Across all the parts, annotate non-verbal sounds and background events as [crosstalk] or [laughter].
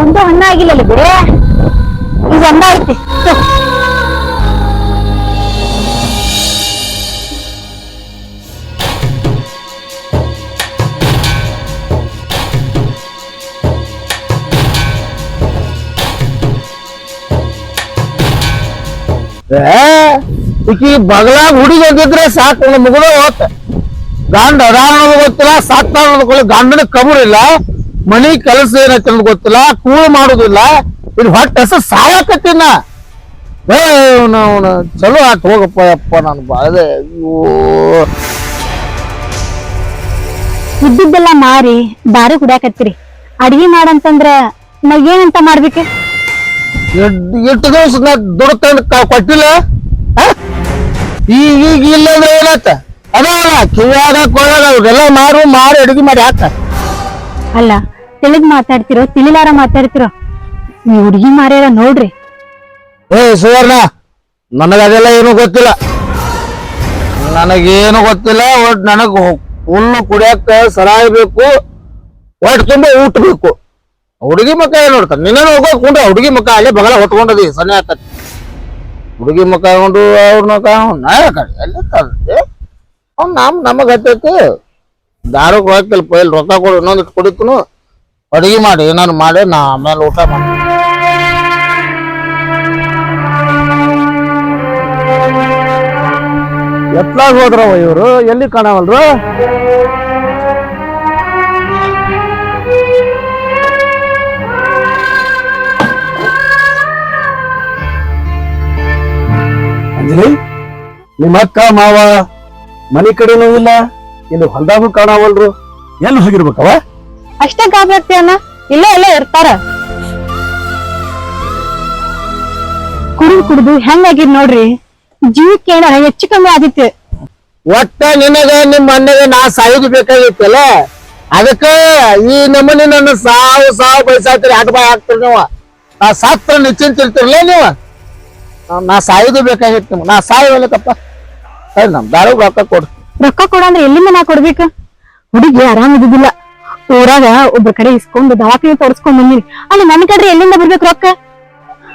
ಒಂದು ಹಣ್ಣ ಆಗಿಲ್ಲಲ್ಲ ಬಿಡೆ. ಇದು ಒಂದ ಐತಿ ತಗೋ. ಈಕಿ ಬಗಲಾಗ ಹುಡುಗಿ ಹೋಗಿದ್ರೆ ಸಾಕು ಒಂದು ಮುಗಿದ ಹೋತ ಗಂಡ ಅದಾನ ಅನ್ನೋದು ಗೊತ್ತಿಲ್ಲ ಸತ್ತ ಅನ್ನೋದು ಗೊತ್ತಿಲ್ಲ. ಗಂಡನ ಕಬರ್ ಇಲ್ಲ. ಮನಿ ಕೆಲಸ ಏನೈತೆ ಅನ್ನೋದು ಗೊತ್ತಿಲ್ಲ ಕೂಳು ಮಾಡುದಿಲ್ಲ ಇದು ಹೊಟ್ಟೆ ಹೆಸರು ಸಾಯಕತ್ತಿನ ಚಲೋ ಆಯ್ತು ಹೋಗಪ್ಪ ಅಪ್ಪ ನಾನು ಬಾಳೆ ಅಯ್ಯೋ. ಇದ್ದಿದ್ದೆಲ್ಲ ಮಾರಿ ದಾರಿ ಕುಡಿಯಾಕತ್ತೀರಿ ಅಡಿಗೆ ಮಾಡಂತಂದ್ರ ನಾ ಏನಂತ ಮಾಡ್ಬೇಕು? ಎಷ್ಟು ದಿವಸ ನಾ ದುಡ್ಡು ತಂದು ಕೊಟ್ಟಿಲ್ಲ? ಈಗ ಈಗ ಇಲ್ಲ ಅಂದ್ರೆ ಏನಾತ? ಅದಾವಲ್ಲ ಕಿವ್ಯಾಗ ಕೊಳ್ಳಾಗ ಇವೆಲ್ಲ ಮಾರು ಮಾರಿ ಅಡಿಗೆ ಮಾಡಿ ಹಾಕ. ಅಲ್ಲ ತಿಳಿದ್ ಮಾತಾಡ್ತಿರೋ, ತಿಳಿಲಾರ ಮಾತಾಡ್ತಿರೋ? ಈ ಹುಡುಗಿ ಮಾರ್ಯಾರ ನೋಡ್ರಿ. ಏ, ಸುವರ್ಣ ನನಗ ಅದೆಲ್ಲ ಏನು ಗೊತ್ತಿಲ್ಲ. ನನಗೇನು ಗೊತ್ತಿಲ್ಲ, ಒಟ್ ನನಗ ಹುಲ್ಲು ಕುಡಿಯಕ್ಕ ಸರಾಯ ಬೇಕು ಒಟ್ಟು ತುಂಬ ಊಟ ಬೇಕು. ಹುಡುಗಿ ಮಕ್ಕ ಏನ್ ನೋಡ್ತಾನೆ? ನಿನ್ನ ಹೋಗೋ ಕುಂಡ್ರ ಹುಡುಗಿ ಮಕ್ಕ ಅಲ್ಲೇ ಬಗಲ ಹೊತ್ಕೊಂಡದಿ, ಸನ್ನೆ ಆಕತಿ ಹುಡುಗಿ ಮಕ್ಕ ಕೊಂಡು ಅವ್ರನ್ನ ಕಡೆ ಎಲ್ಲಿ ತರ್ತೆ ಅವ್ನು ನಮ್, ನಮಗ್ ಹತ್ತೈತಿ. ದಾರು ಹೋಗ್ತಿಲ್ಪ ಪೈಲ್ ರೊಕ್ಕ ಕೊಡು ಇನ್ನೊಂದಿಟ್ಟು ಕುಡಿತನು. ಅಡಿಗೆ ಮಾಡಿ ಏನಾರು ಮಾಡಿ, ನಾ ಆಮೇಲೆ ಊಟ ಮಾಡಿ ಎತ್ಲಾಗ ಹೋದ್ರವ ಇವರು? ಎಲ್ಲಿ ಕಾಣವಲ್ರು? ನಿಮ್ಮ ಅಕ್ಕ, ಮಾವ, ಮನೆ ಕಡೆನೂ ಇಲ್ಲ, ಇಲ್ಲಿ ಹೊಲ್ದಾಗೂ ಕಾಣವಲ್ರು. ಎಲ್ಲಿ ಹೋಗಿರ್ಬೇಕವ? ಅಷ್ಟೇ ಗಾಬರಿ ಅಣ್ಣ? ಇಲ್ಲ ಎಲ್ಲ ಇರ್ತಾರ. ಕುಡಿದು ಕುಡಿದು ಹೆಂಗಾಗಿದ್ ನೋಡ್ರಿ? ಜೀವಕ್ಕೆ ಏನಾರ ಹೆಚ್ಚು ಕಮ್ಮಿ ಆದಿತ್ತು. ಒಟ್ಟ ನಿನಗ ನಿಮ್ಮ ಅಣ್ಣಗೆ ನಾ ಸಾಯುದು ಬೇಕಾಗಿತ್ತಲ್ಲ? ಅದಕ್ಕ ಈ ನಮ್ಮನೆ ನನ್ನ ಸಾವು ಸಾವು ಬಯಸಾತ್ರಿ ಆಟ ಬಾಯ್ ಹಾಕ್ತಿರಿ ನೀವು. ನಾ ಸಾತ್ರ ನಿಶ್ಚಿಂತ ನೀವ. ನಾ- ಸಾಯುದು ಬೇಕಾಗಿತ್ತು ನಿಮ್ಗೆ. ನಾ ಸಾಯುವಲ್ಲಕ್ಕಪ್ಪ ಸರಿ ನಮ್ ದಾರು ರೊಕ್ಕ ಕೊಡು. ರೊಕ್ಕ ಕೊಡಂದ್ರೆ ಎಲ್ಲಿಂದ ನಾ ಕೊಡ್ಬೇಕು? ಹುಡುಗಿ ಆರಾಮ್ ಇದ್ದಿದ್ದಿಲ್ಲ. ಊರಾಗ ಒಬ್ರ ಕಡೆ ಇಸ್ಕೊಂಡು ದವಾಖಾನೆ ತೋರ್ಸ್ಕೊಂಡ್ ಬಂದಿನಿ. ಅಲ್ಲಿ, ನನ್ ಕಡೆ ಎಲ್ಲಿಂದ ಬರ್ಬೇಕು ರೊಕ್ಕ?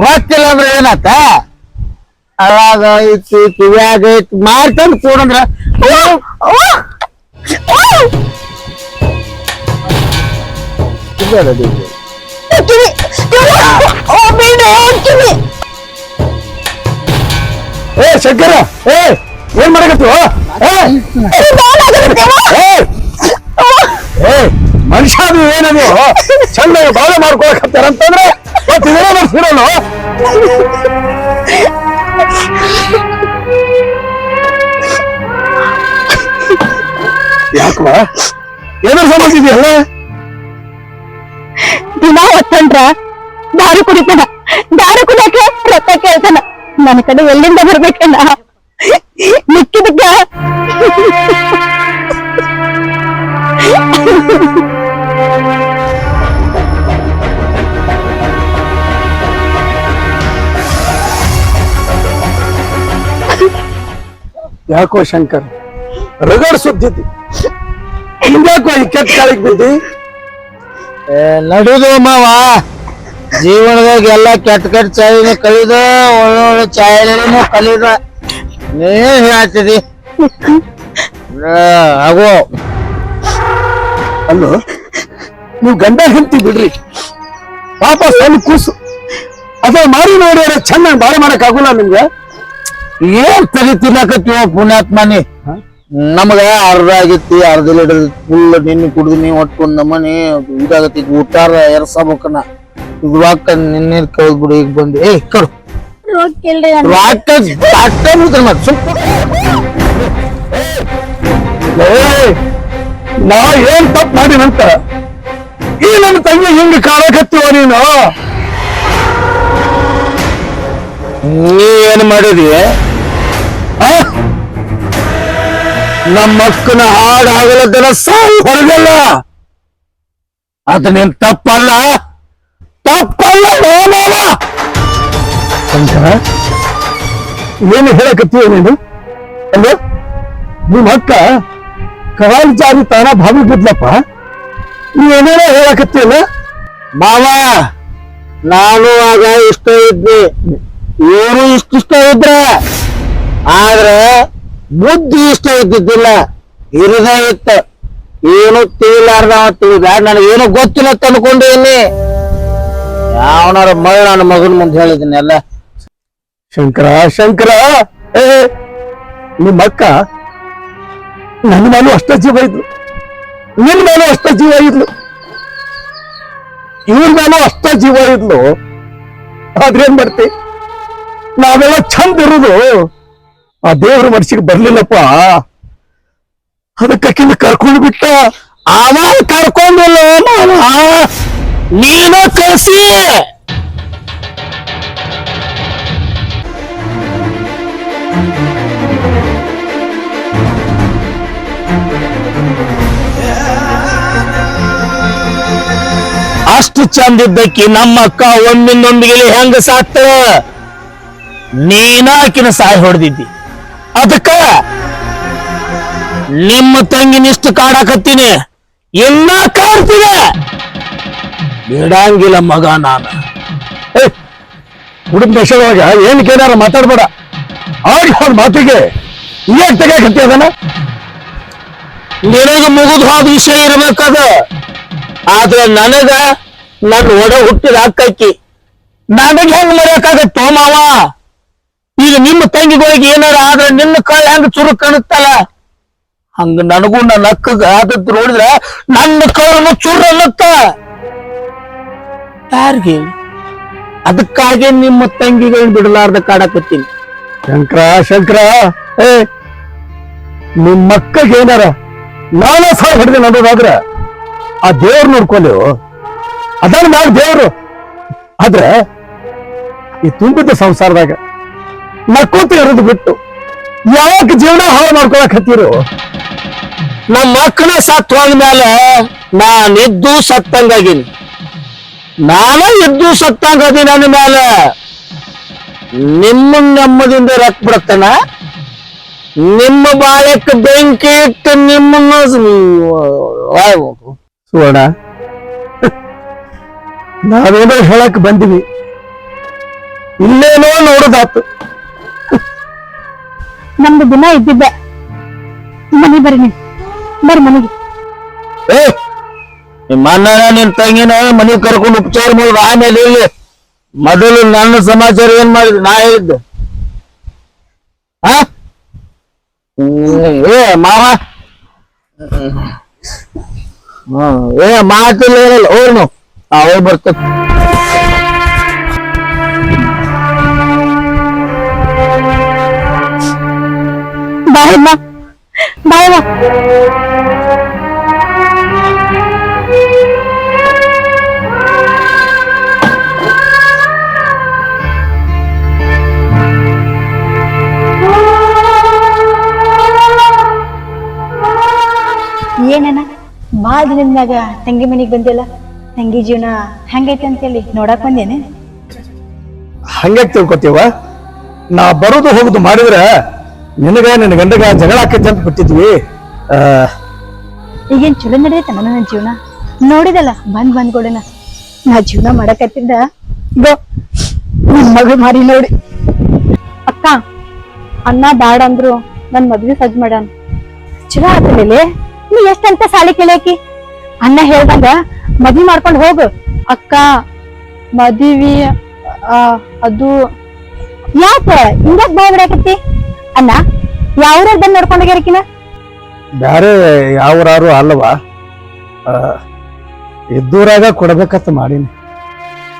ಗೊತ್ತಿಲ್ಲ ಅಂದ್ರೆ ಏನಾತ? ಅವಾಗ ಐತಿ ಕಿವ್ಯಾಗ ಐತಿ ಮಾಡ್ತಂದ್ ಕೂಡಂದ್ರ ಏ, ಶಂಕರ, ಏ, ಏನ್ ಮಾಡಕತ್ತು? ಏ ಮನುಷ್ಯ ಅದು ಏನದು? ಚೆನ್ನಾಗಿ ಬಾಳೆ ಮಾಡ್ಕೊಳಕತ್ತಾರ ಅಂತಂದ್ರೆ ಮತ್ತೆ ಇದೇ ಬರ್ಸಿರಲ್ಲ ಯಾಕವ ಏನಾರ ಸಮಸ್ಯೆ ಇದೆಯಲ್ಲ? ದಿನ ಹೊತ್ತಂದ್ರ ದಾರು ಕುಡಿತಾನ. ದಾರು ಕುಡಿಯಕ್ಕೆ ರೊಕ್ಕ ಕೇಳ್ತಾನ. ನನ್ನ ಕಡೆ ಎಲ್ಲಿಂದ ಬರ್ಬೇಕಣ್ಣ? ಮಿಕ್ಕಿದಕ್ಕ. ಯಾಕೋ ಶಂಕರ್? ರಗಡ್ ಸುದ್ದಿತಿ ಹಿಂಗ್ಯಾಕೋ ಈ ಕೆಟ್ಟ ಕಾಲಿಗೆ ಬಿದ್ದಿ? ನಡುದು ಮಾವ. ಜೀವನದಾಗ ಎಲ್ಲ ಕೆಟ್ಟ ಕೆಟ್ಟ ಚಾಯಿನ ಕಲಿದ ಒಳ್ಳೊಳ್ಳೆ ಚಾಯಿನ ಕಲಿದ. ನೀ ಹೇಳ್ತಿದಿ? ಆಗೋ. ಅಲ್ಲೋ ನೀವು ಗಂಡ ಹೆಂಡ್ತಿ ಬಿಡ್ರಿ. ಪಾಪ ಸಣ್ಣ ಕೂಸು. ಅದ ಮಾರಿ ನೋಡ್ಯಾರ ಚೆನ್ನಾಗಿ ಬಾಳೆ ಮಾಡಕ್ ಆಗುಲ್ಲ ನಿಮ್ಗೆ? ಏನ್ ತಲೆ ತಿನ್ನಕತ್ತೀವ ಪುಣ್ಯಾತ್ಮನಿ? ನಮಗ ಅರ್ಧ ಆಗೈತಿ ಅರ್ಧ ಲೀಟರ್ ಫುಲ್ ನಿನ್ನೆ ಕುಡ್ದಿನಿ ಒಟ್ಟು ಒಂದ್ ನಮನಿ ಇದಾಗತ್ತಿ ಊಟಾರ ಎರ್ಸಬೇಕನ್ನ. ಇದು ರೊಕ್ಕ ನಿನ್ನೆ ಕಳ್ದ್ ಬಿಡು ಈಗ ಬಂದು. ಏ ಕಡು. ರೊಕ್ಕ ಬಿಡ್ತಾರೆ ಮತ್ತೆ ನಾ ಏನ್ ತಪ್ಪು ಮಾಡಿನಂತ? ಈ ನನ್ನ ತಂಗಿ ಹಿಂಗ್ ಕಾಣಕತ್ತೀವ ನೀನು? ನೀ ಏನ್ ಮಾಡಿದಿ? ನಮ್ಮ ಅಕ್ಕನ ಹಾಡು ಆಗಲದನ ಸಾವು ಹೊರಗಲ್ಲ. ಅದನ್ನೇನ್ ತಪ್ಪಲ್ಲ. ತಪ್ಪಲ್ಲ ಏನಲ್ಲ ಏನು ಹೇಳಕತ್ತೀಯ ನೀನು? ಅಂದ್ರೆ ನಿಮ್ಮ ಅಕ್ಕ ಕವಾಲ್ ಜಾರಿ ತಾನ ಭಾವಿ ಬಿದ್ಲಪ್ಪ ನೀವೇನೇನೋ ಹೇಳಕತ್ತೀಯಲ್ಲ ಮಾವ, ನಾನು ಆಗ ಇಷ್ಟ ಇದ್ದೆ. ಏನು ಇಷ್ಟ ಇದ್ರ. ಆದ್ರೆ ಬುದ್ಧಿ ಇಷ್ಟ ಇದ್ದಿದ್ದಿಲ್ಲ. ಇರದೇ ಇತ್ತು. ಏನು ತಿಳಿಲಾರ್ದ ತಿಳಿದ. ನನಗೇನು ಗೊತ್ತಿಲ್ಲ ಅಂತ ಅನ್ಕೊಂಡೇನಿ ಯಾವನಾರ ಮಗಳ ನನ್ನ ಮಗನ ಮುಂದೆ ಹೇಳಿದ್ದೀನಿ ಶಂಕರ ಶಂಕರ, ಏ, ನಿಮ್ಮ ಅಕ್ಕ ನನ್ನ ಮೇಲೂ ಅಷ್ಟ ಜೀವ ಇದ್ಲು. ನಿನ್ನ ಮೇಲೂ ಅಷ್ಟ ಜೀವ ಇದ್ಲು. ಇವ್ರ ಮೇಲೂ ಅಷ್ಟ ಜೀವ ಇದ್ಲು. ಆದ್ರೇನ್ ಮಾಡ್ತಿ? ನಾವೆಲ್ಲ ಚಂದ ಇರೋದು. ಆ ದೇವ್ರ ಮನಸ್ಸಿಗೆ ಬರ್ಲಿಲ್ಲಪ್ಪ. ಅದಕ್ಕಿಂತ ಕರ್ಕೊಂಡು ಬಿಟ್ಟ. ಅವ ಕರ್ಕೊಂಡಿಲ್ಲ ನೀನ ಕಳಿಸಿ ಅಷ್ಟು ಚಂದ ಇದ್ದಕ್ಕಿ ನಮ್ಮ ಅಕ್ಕ ಹೆಂಗ ಸಾಕ್ತ ನೀನ ಆಕಿನ ಸಾಯ್ ಹೊಡೆದಿದ್ದಿ. ಅದಕ್ಕ ನಿಮ್ಮ ತಂಗಿನಿಷ್ಟು ಕಾಡಾಕತ್ತೀನಿ. ಇನ್ನ ಕಾಡ್ತೀನಿ ಬಿಡಂಗಿಲ್ಲ ಮಗ ನಾನು. ಹುಡುಗ ದೇಶದೊಳಗ ಏನ್ ಕೇಳಾರ ಮಾತಾಡ್ಬೇಡ. ಆಗಿ ಅವ್ರ ಮಾತಿಗೆ. ಏನ್ ತೆಗಿಯಕತ್ತಿ ಅದನ್ನ? ನಿನಗೆ ಮುಗಿದು ಹೋದ ವಿಷಯ ಇರ್ಬೇಕದ. ಆದ್ರೆ ನನಗ ನನ್ನ ಒಡ ಹುಟ್ಟಿದ ಅಕ್ಕಿ. ನನಗೆ ಹೆಂಗ್ ಮರೆಯಕ್ಕಾಗತ್ತೋ ಮಾವ? ಈಗ ನಿಮ್ಮ ತಂಗಿಗಳಿಗೆ ಏನಾರ ಆದ್ರೆ ನಿನ್ನ ಕೈ ಹೆಂಗ ಚುರು ಕಾಣುತ್ತಲ್ಲ? ಹಂಗ ನನಗೂ ನನ್ನ ಅಕ್ಕಗ ಆದದ್ದು ನೋಡಿದ್ರ ನನ್ನ ಕೈನು ಚುರು ಅನ್ನತ್ತ ಯಾರಿಗೆ? ಅದಕ್ಕಾಗಿ ನಿಮ್ಮ ತಂಗಿಗಳನ್ನ ಬಿಡಲಾರ್ದ ಕಾಡಕತ್ತೀನಿ ಶಂಕರ ಶಂಕರ, ಏ ನಿಮ್ಮ ಮಕ್ಕಳಿಗೆ ಏನಾರ ನಾನೇ ಸಾಲ ಹಿಡಿದೆ ನೋಡೋದಾದ್ರ ಆ ದೇವ್ರು ನೋಡ್ಕೊಂಡು ಅದನ್ನ ಮಾಡಿ ದೇವ್ರು. ಆದ್ರೆ ಈ ತುಂಬಿದ್ದ ಸಂಸಾರದಾಗ ನಕ್ಕೋತ ಇರೋದು ಬಿಟ್ಟು ಯಾಕೆ ಜೀವನ ಹಾಳು ಮಾಡ್ಕೊಳಕ್ ಹತ್ತಿರು? ನಮ್ಮ ಮಕ್ಕಳ ಸತ್ ಹೋದ್ಮೇಲೆ ನಾನಿದ್ದು ಸತ್ತಂಗಾಗಿನಿ. ನಾನ ಇದ್ದು ಸತ್ತಂಗದಿ ನನ್ನ ಮೇಲೆ. ನಿಮ್ಮ ನೆಮ್ಮದಿಂದ ರಕ್ ಬಿಡತ್ತನ? ನಿಮ್ಮ ಬಾಯಕ್ಕೆ ಬೆಂಕಿ ಇಟ್ಟು ನಿಮ್ಮನ್ನ ಸುವರ್ಣ, ನಾವೇನೋ ಹೇಳಕ್ ಬಂದಿವಿ. ಇಲ್ಲೇನೋ ನೋಡೋದಾತು. ನಮ್ದು ದಿನ ಇದ್ದಿದ್ದೆ. ಮನೆ ಬರ್ರಿ ನೀವು. ಬರ್ರಿ ಮನೆಗೆ. ಏ ನಿಮ್ಮ ಅಣ್ಣನ ನಿನ್ ತಂಗಿನ ಮನೆಗೆ ಕರ್ಕೊಂಡು ಉಪಚಾರ ಮಾಡೋದು ಆಮೇಲೆ ಇಲ್ಲಿ ಮೊದಲು ನನ್ನ ಸಮಾಚಾರ ಏನ್ ಮಾಡಿದ್ರು ನಾ ಹೇಳಿದ್ದೆ. ಆ? ಹ್ಮ್, ಏ ಮಾವ. ಹ್ಮ್, ಏ ಮಾತಿಲ್ಲ ಏನಲ್ಲ ಹೋಗ್ನು ಹೋಗಿ ಬರ್ತೇನೆ. ಬಾಯಮ್ಮ ಬಾಯಮ್ಮ ಏನನ ಭಾಳ ದಿನದಾಗ ತಂಗಿ ಮನೆಗೆ ಬಂದಿಲ್ಲ ತಂಗಿ ಜೀವನ ಹೆಂಗೈತೆ ಅಂತೇಳಿ ನೋಡಕ್ ಬಂದೇನೆ? ಹಂಗೆ ತಿಳ್ಕೊತೀವ? ನಾ ಬರೋದು ಹೋಗುದು ಮಾಡಿದ್ರೆ ನಿನಗ, ನಿನ್ನ ಗಂಡಗ ಜಗಳ ಹಾಕಿದ್ದೆ ಅಂತ ಬಿಟ್ಟಿದ್ವಿ. ಈಗೇನ್ ಚಲೋ ನಡೆಯುತ್ತೆ ನನ್ನ ಜೀವನ? ನೋಡಿದಲ್ಲ, ಬಂದ್ ಬಂದ್ ಕೊಡನ ನಾ ಜೀವನ ಮಾಡಕತ್ತಿದ್ದ. ಗೋ, ನನ್ ಮಗಳು ಮಾರಿ ನೋಡಿ. ಅಕ್ಕ ಅನ್ನ ಬ್ಯಾಡ ಅಂದ್ರು ನನ್ ಮದ್ವೆ ಸಜ್ಜ ಮಾಡನ್ ಚಲೋ ಆತಲೇ ನೀ ಎಷ್ಟಂತ ಸಾಲಿ ಕೇಳಾಕಿ? ಅಣ್ಣ ಹೇಳ್ದಂಗ, ಮದ್ವಿ ಮಾಡ್ಕೊಂಡ್ ಹೋಗು. ಅಕ್ಕ, ಮದ್ವಿ ಅದು, ಯಾಕ ಹಿಂಗ ಬಾಯ್ ಬಿಡಾಕತ್ತಿ? ಅಣ್ಣ ಯಾವ ಬಂದ್ ನೋಡ್ಕೊಂಡ್ ಹೋಗ್ಯಾರಕಿನ ಬ್ಯಾರೆ ಯಾವ್ರಾರು ಅಲ್ಲವಾ? ಆ, ಇದ್ದೂರಾಗ ಕೊಡ್ಬೇಕಂತ ಮಾಡೀನಿ.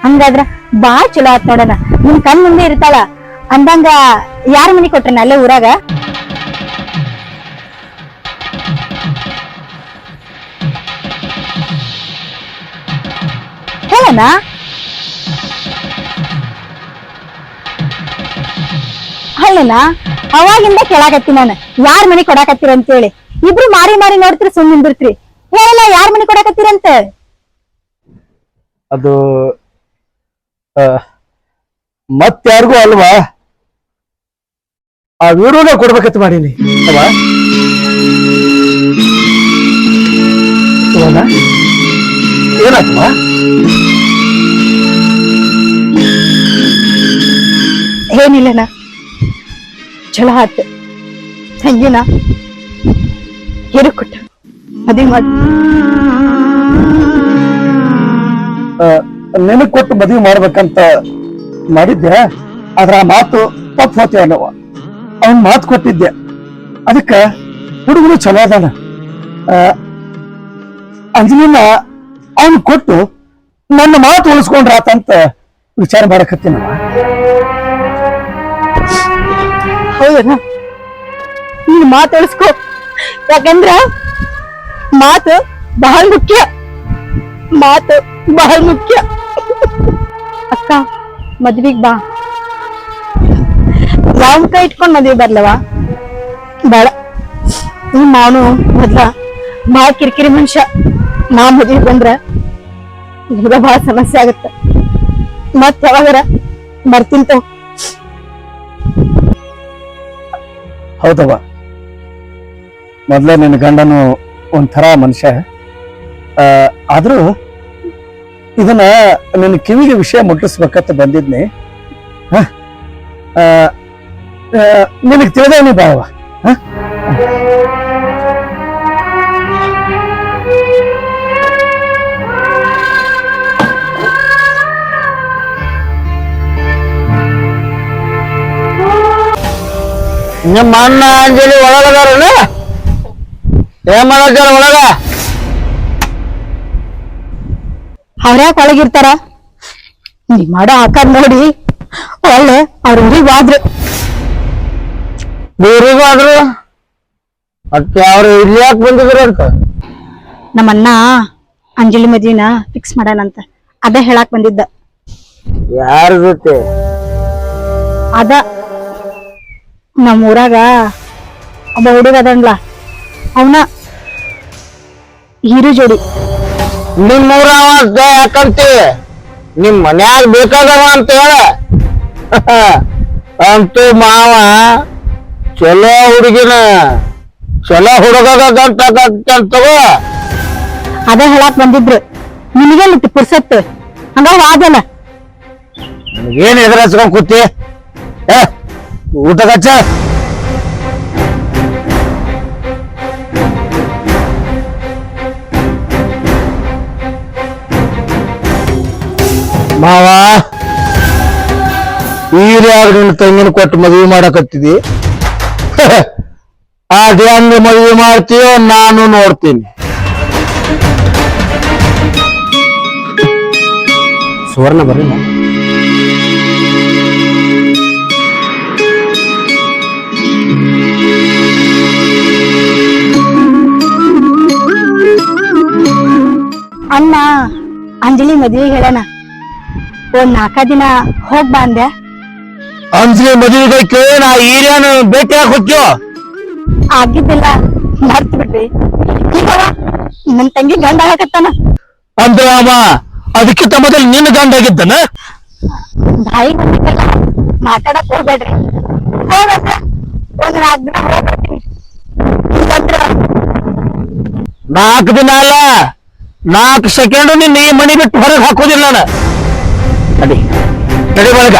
ಹಂಗಾದ್ರ ಬಾಳ್ ಚಲೋ ಆತ್ ನೋಡಣ ನಿನ್ ಕಣ್ ಮುಂದೆ ಇರ್ತಾಳ. ಅಂದಂಗ ಯಾರ ಮನಿ ಕೊಟ್ರನ ಅಲ್ಲೇ ಊರಾಗ? ಹೇಳಣ ಅಲ್ಲನ ಅವಾಗಿಂದ ಕೇಳಾಕತ್ತಿ ನಾನು. ಯಾರ್ ಮನಿ ಅಂತ ಹೇಳಿ. ಇಬ್ರು ಮಾರಿ ಮಾರಿ ನೋಡ್ತಿರಿ ಸುಮ್ ನಿಂದಿರ್ತ್ರಿ. ಹೇಳಲ್ಲ ಯಾರ್ ಮನಿ ಕೊಡಾಕತ್ತಿರಂತ ಅದು ಮತ್ತಾರಿಗೂ ಅಲ್ವಾ? ಆ ವಿರೋಧ ಕೊಡ್ಬೇಕತ್ ಮಾಡೀನಿ. ಅಲ್ವಾ? ಏನಾಯ್ತವ ಚಲೋ ಆತ. ತಂಗಿನ ಕೊಟ್ಟ ಮದುವೆ ಮಾಡಿ ನಿನಗ್ ಕೊಟ್ಟು ಮದುವೆ ಮಾಡ್ಬೇಕಂತ ಮಾಡಿದ್ದೆ, ಆದ್ರ ಆ ಮಾತು ತಪ್ಪು ಹೋತಿ ಅನ್ನವ ಅವನ್ ಮಾತು ಕೊಟ್ಟಿದ್ದೆ. ಅದಕ್ಕ ಹುಡುಗನು ಚಲೋ ಅದಾನ. ಅಂಜಲಿನ ಅವನ್ ಕೊಟ್ಟು ನನ್ನ ಮಾತು ಉಳಿಸ್ಕೊಂಡ್ರಾತಂತ ವಿಚಾರ ಮಾಡಕತ್ತೀನವ. ಹೌದನ ನೀನ್ ಮಾತಾಡಿಸ್ಕೊ ಯಾಕಂದ್ರ ಮಾತು ಬಹಳ ಮುಖ್ಯ. ಮಾತು ಬಹಳ ಮುಖ್ಯ. ಅಕ್ಕ, ಮದ್ವಿಗ್ ಬಾ. ಯಾವ ಕೈ ಇಟ್ಕೊಂಡ್ ಮದ್ವೆ ಬರ್ಲವ? ಬೇಡ. ನಿಮ್ ಮಾವನು ಮೊದ್ಲ ಬಾಳ ಕಿರಿಕಿರಿ ಮನುಷ್ಯ. ನಾ ಮದ್ವಿಗ್ ಬಂದ್ರ ನಿಮ್ಗ ಬಹಳ ಸಮಸ್ಯೆ ಆಗತ್ತ. ಮತ್ ಯಾವಾಗರ ಬರ್ತಿಂತ ಹೌದವ್ವ. ಮೊದಲೇ ನಿನ್ನ ಗಂಡನು ಒಂಥರ ಮನುಷ್ಯ. ಆದರೂ ಇದನ್ನು ನಿನ್ನ ಕಿವಿಗೆ ವಿಷಯ ಮುಟ್ಟಿಸ್ಬೇಕಂತ ಬಂದಿದ್ನಿ. ಹಾಂ? ಆ, ತಿಳಿದೇನೆ ಬಾವ ನಿಮ್ಮ ಅಣ್ಣ ಅಂಜಲಿ ಒಳಗದಾರ ಏನ್ ಮಾಡತ್ತಾರ ಒಳಗ? ಅವ್ರ್ಯಾಕ ಒಳಗಿರ್ತಾರ? ನೀ ಮಾಡ ಹಾಕದ್ ನೋಡಿ. ಒಳ್ಳೆ ಅವ್ರ ಊರಿಗೆ ಹೋದ್ರು ಊರಿಗೂ ಆದ್ರು? ಮತ್ತೆ ಅವ್ರು ಇಲ್ಲಿ ಯಾಕೆ ಬಂದಿದ್ರು ಅಂತ? ನಮ್ಮ ಅಣ್ಣ ಅಂಜಲಿ ಮದ್ವಿನ ಫಿಕ್ಸ್ ಮಾಡಣಂತ ಅದ ಹೇಳಾಕ್ ಬಂದಿದ್ದ. ಯಾರ ಜೊತೆ? ಅದ. ನಮ್ಮ ಊರಾಗ ಒಬ್ಬ ಹುಡುಗ ಅದನ್ಲ. ಅವನ ಹೀರು ಜೋಡಿ. ನಿಮ್ಮೂರ ಯಾಕಂತಿ? ನಿಮ್ ಮನ್ಯಾಗ ಬೇಕಾದವ ಅಂತ ಹೇಳ. [laughs] ಅಂತೂ ಮಾವ ಚಲೋ ಹುಡುಗಿನ ಚಲೋ ಹುಡುಗದಂತ ತಗೋ. ಅದ ಹೇಳಕ್ ಬಂದಿದ್ರು. ನಿನಗೆ ಇತ್ತು ಪುರ್ಸತ್ ಹಂಗಾರ ವಾದಲ್ಲ. ಏನು ಎದುರು ಹಚ್ಕೊಂಡ್ ಕೂತಿ? ಏ ಊಟ ಹಚ್ಚ ಮಾವ ಈರ್ಯಾಗ ನಿನ್ನ ತಂಗಿನ ಕೊಟ್ಟು ಮದುವೆ ಮಾಡಕತ್ತಿದಿ ಅದ್ ಹೆಂಗ್ ಮದುವೆ ಮಾಡ್ತೀಯೋ ನಾನು ನೋಡ್ತೀನಿ ಸುವರ್ಣ ಬರಲಿಲ್ಲ ಅಣ್ಣ ಅಂಜಲಿ ಮದ್ವೆ ಹೇಳಣ. ಒಂದ್ ನಾಲ್ಕ ದಿನ ಹೋಗ್ ಬಾ ಅಂದೆ. ಅಂಜಲಿ ಮದುವೆಗೆ ಕೇಳೋಣ ನಾ ಈರ್ಯಾನ ಭೇಟಿ ಹಾಕೋ ಆಗಿದ್ದಿಲ್ಲ ಮರ್ತ್ ಈಗ ನನ್ ತಂಗಿ ಗಂಡ ಹಾಕತ್ತಾನ ಅಂದ್ರ ಅವ ಅದಕ್ಕಿಂತ ಮೊದಲು ನಿನ್ನ ಗಂಡಾಗಿದ್ದನ ಬಾಯಿ ಬಂದಿದ್ದಲ್ಲ ಮಾತಾಡಕ್ ಹೋಗ್ಬೇಡ್ರಿ. ಹೋಗಂದ್ರ ಒಂದ್ ನಾಲ್ಕ ದಿನ ಹೋಗ್ಬರ್ತೀನಿ ಇಲ್ಲಂದ್ರ ನಾಲ್ಕು ದಿನ ಅಲ್ಲ. ನಾಲ್ಕು ಸೆಕೆಂಡ್ ನಿನ್ನ ಈ ಮನಿ ಬಿಟ್ಟು ಹೊರಗೆ ಹಾಕೋದಿಲ್ಲ ನಾನು. ನಡಿ ನಡಿ ಒಳಗ.